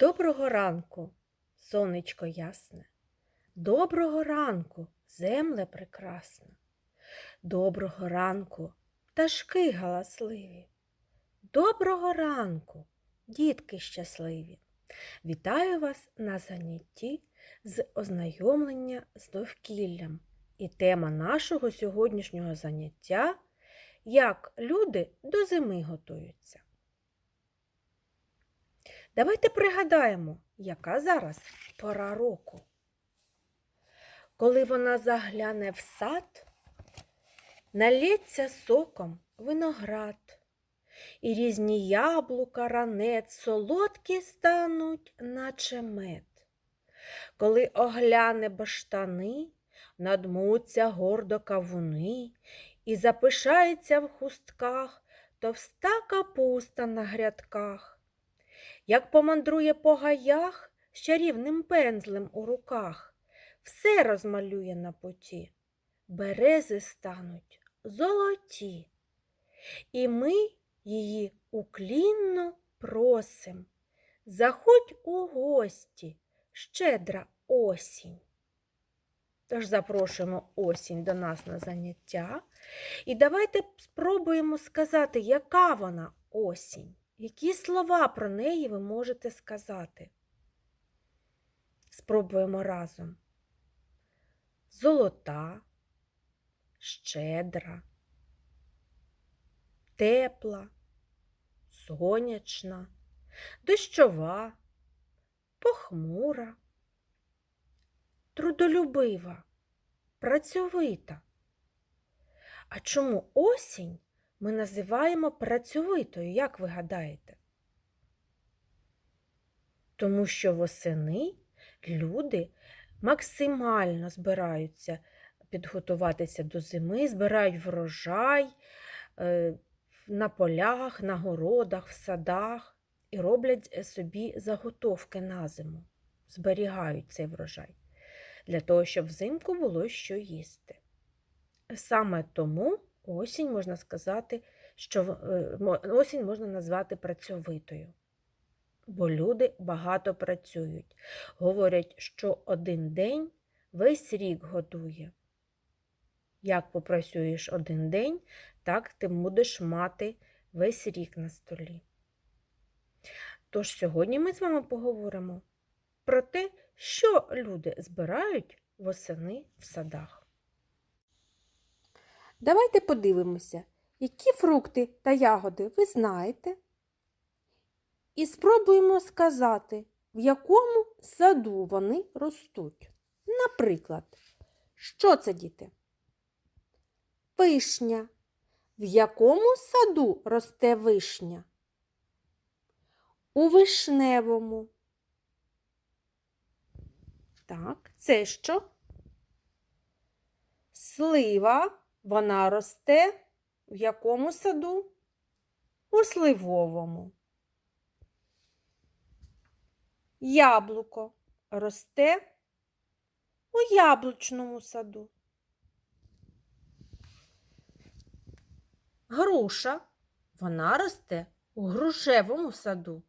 Доброго ранку, сонечко ясне. Доброго ранку, земле прекрасна. Доброго ранку, пташки галасливі. Доброго ранку, дітки щасливі. Вітаю вас на занятті з ознайомлення з довкіллям. І тема нашого сьогоднішнього заняття як люди до зими готуються. Давайте пригадаємо, яка зараз пора року. Коли вона загляне в сад, налється соком виноград, і різні яблука, ранець солодкі стануть, наче мед. Коли огляне баштани, надмуться гордо кавуни, і запишається в хустках товста капуста на грядках як помандрує по гаях з чарівним пензлем у руках, все розмалює на путі, берези стануть золоті. І ми її уклінно просим. Заходь у гості, щедра осінь. Тож запрошуємо осінь до нас на заняття. І давайте спробуємо сказати, яка вона осінь. Які слова про неї ви можете сказати? Спробуємо разом. Золота, щедра, тепла, сонячна, дощова, похмура, трудолюбива, працьовита. А чому осінь? Ми називаємо працьовитою, як ви гадаєте? Тому що восени люди максимально збираються підготуватися до зими, збирають врожай е, на полях, на городах, в садах і роблять собі заготовки на зиму, зберігають цей врожай для того, щоб взимку було що їсти. Саме тому Осінь можна сказати, що е, осінь можна назвати працьовитою, бо люди багато працюють. Говорять, що один день весь рік годує. Як попрацюєш один день, так ти будеш мати весь рік на столі. Тож сьогодні ми з вами поговоримо про те, що люди збирають восени в садах. Давайте подивимося, які фрукти та ягоди ви знаєте. І спробуємо сказати, в якому саду вони ростуть. Наприклад, що це діти? Вишня. В якому саду росте вишня? У вишневому. Так, це що? Слива. Вона росте в якому саду? У сливовому. Яблуко росте у яблучному саду. Груша вона росте у грушевому саду.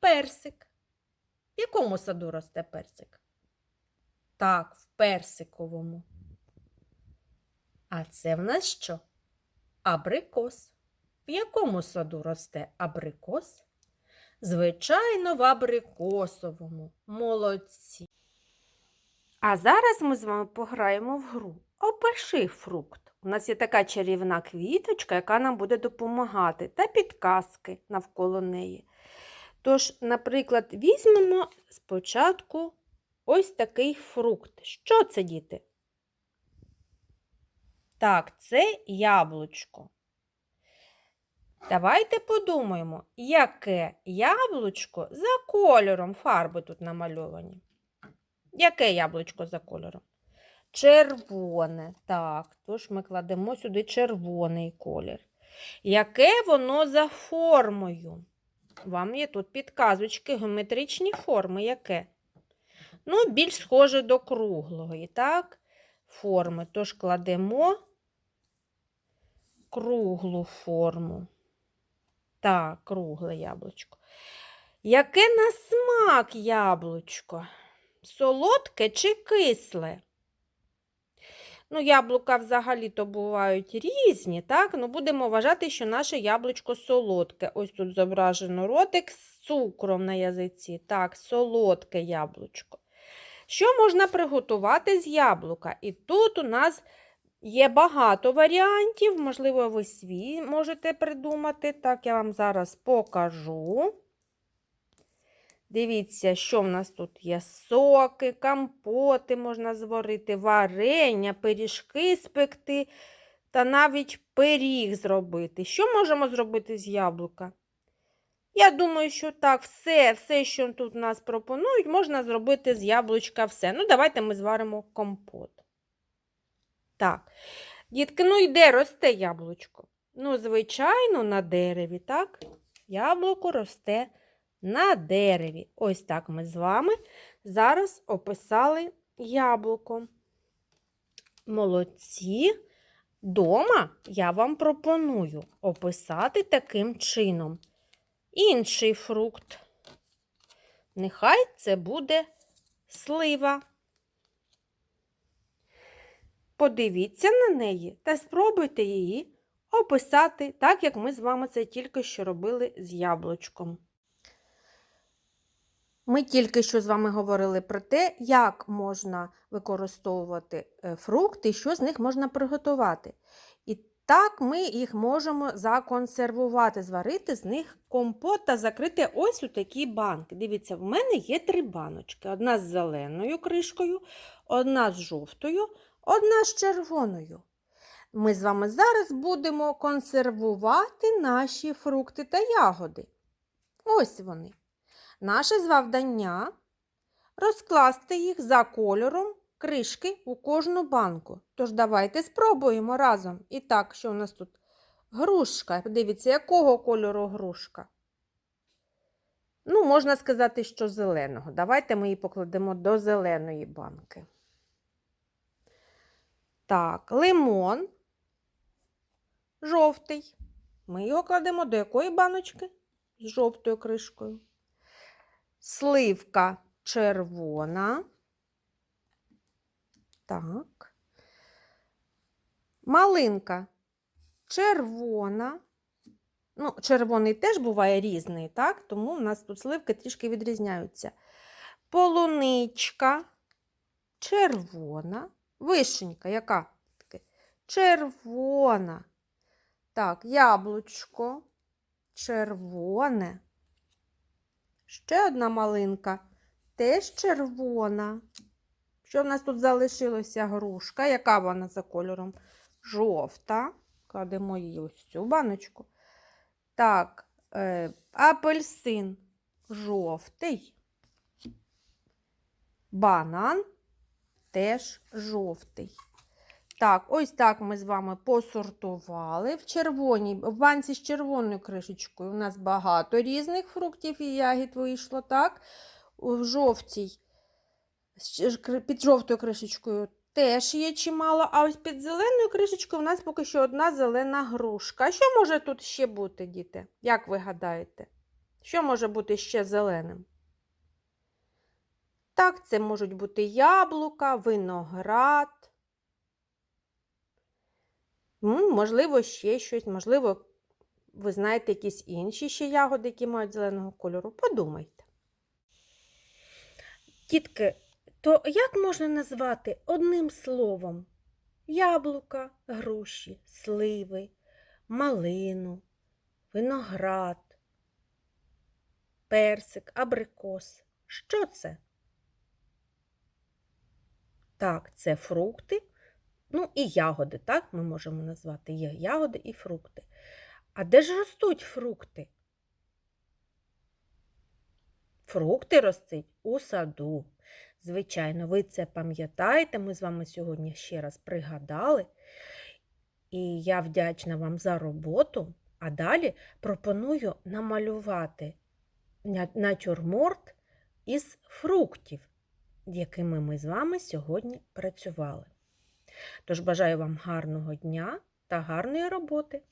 Персик. В якому саду росте персик? Так, в персиковому. А це в нас що? Абрикос. В якому саду росте абрикос? Звичайно, в абрикосовому. Молодці. А зараз ми з вами пограємо в гру. Опиши фрукт. У нас є така чарівна квіточка, яка нам буде допомагати, та підказки навколо неї. Тож, наприклад, візьмемо спочатку ось такий фрукт. Що це, діти? Так, це яблучко. Давайте подумаємо, яке яблучко за кольором фарби тут намальовані. Яке яблучко за кольором? Червоне. Так, тож ми кладемо сюди червоний колір. Яке воно за формою? Вам є тут підказочки, геометричні форми. Яке? Ну, більш схоже до круглої, так, форми. Тож кладемо круглу форму. Так, кругле яблучко. Яке на смак яблучко? Солодке чи кисле? Ну, яблука взагалі-то бувають різні, так? Ну, будемо вважати, що наше яблучко солодке. Ось тут зображено ротик з цукром на язиці. Так, солодке яблучко. Що можна приготувати з яблука? І тут у нас є багато варіантів, можливо, ви свій можете придумати. Так, я вам зараз покажу. Дивіться, що в нас тут є: соки, компоти можна зварити, варення, пиріжки спекти та навіть пиріг зробити. Що можемо зробити з яблука? Я думаю, що так, все, все, що тут нас пропонують, можна зробити з яблучка все. Ну, давайте ми зваримо компот. Так, дітки, ну і де росте яблучко? Ну, звичайно, на дереві, так? Яблуко росте на дереві. Ось так ми з вами зараз описали яблуко. Молодці. Дома я вам пропоную описати таким чином інший фрукт. Нехай це буде слива. Подивіться на неї та спробуйте її описати так, як ми з вами це тільки що робили з яблучком. Ми тільки що з вами говорили про те, як можна використовувати е, фрукти що з них можна приготувати. Так ми їх можемо законсервувати, зварити з них компот та закрити ось у такі банки. Дивіться, в мене є три баночки: одна з зеленою кришкою, одна з жовтою, одна з червоною. Ми з вами зараз будемо консервувати наші фрукти та ягоди. Ось вони. Наше завдання розкласти їх за кольором кришки у кожну банку. Тож давайте спробуємо разом. І так, що у нас тут? Грушка. Дивіться, якого кольору грушка? Ну, можна сказати, що зеленого. Давайте ми її покладемо до зеленої банки. Так, лимон жовтий. Ми його кладемо до якої баночки? З жовтою кришкою. Сливка червона. Так. Малинка червона. Ну, червоний теж буває різний, так? Тому у нас тут сливки трішки відрізняються. Полуничка червона. Вишенька, яка? Червона. Так, яблучко червоне. Ще одна малинка, теж червона. Що в нас тут залишилося грушка? Яка вона за кольором? Жовта. Кладемо її ось цю баночку. Так, е, апельсин жовтий. Банан теж жовтий. Так, ось так ми з вами посортували. В червоній, в банці з червоною кришечкою у нас багато різних фруктів і ягід вийшло, так? В жовтій, під жовтою кришечкою теж є чимало, а ось під зеленою кришечкою у нас поки що одна зелена грушка. Що може тут ще бути, діти? Як ви гадаєте? Що може бути ще зеленим? Так, це можуть бути яблука, виноград. Можливо, ще щось, можливо, ви знаєте якісь інші ще ягоди, які мають зеленого кольору. Подумайте. Тітки, то як можна назвати одним словом яблука, груші, сливи, малину, виноград, персик, абрикос? Що це? Так, це фрукти. Ну, і ягоди, так ми можемо назвати є ягоди і фрукти. А де ж ростуть фрукти? Фрукти ростуть у саду. Звичайно, ви це пам'ятаєте, ми з вами сьогодні ще раз пригадали. І я вдячна вам за роботу. А далі пропоную намалювати натюрморт із фруктів, якими ми з вами сьогодні працювали. Тож бажаю вам гарного дня та гарної роботи!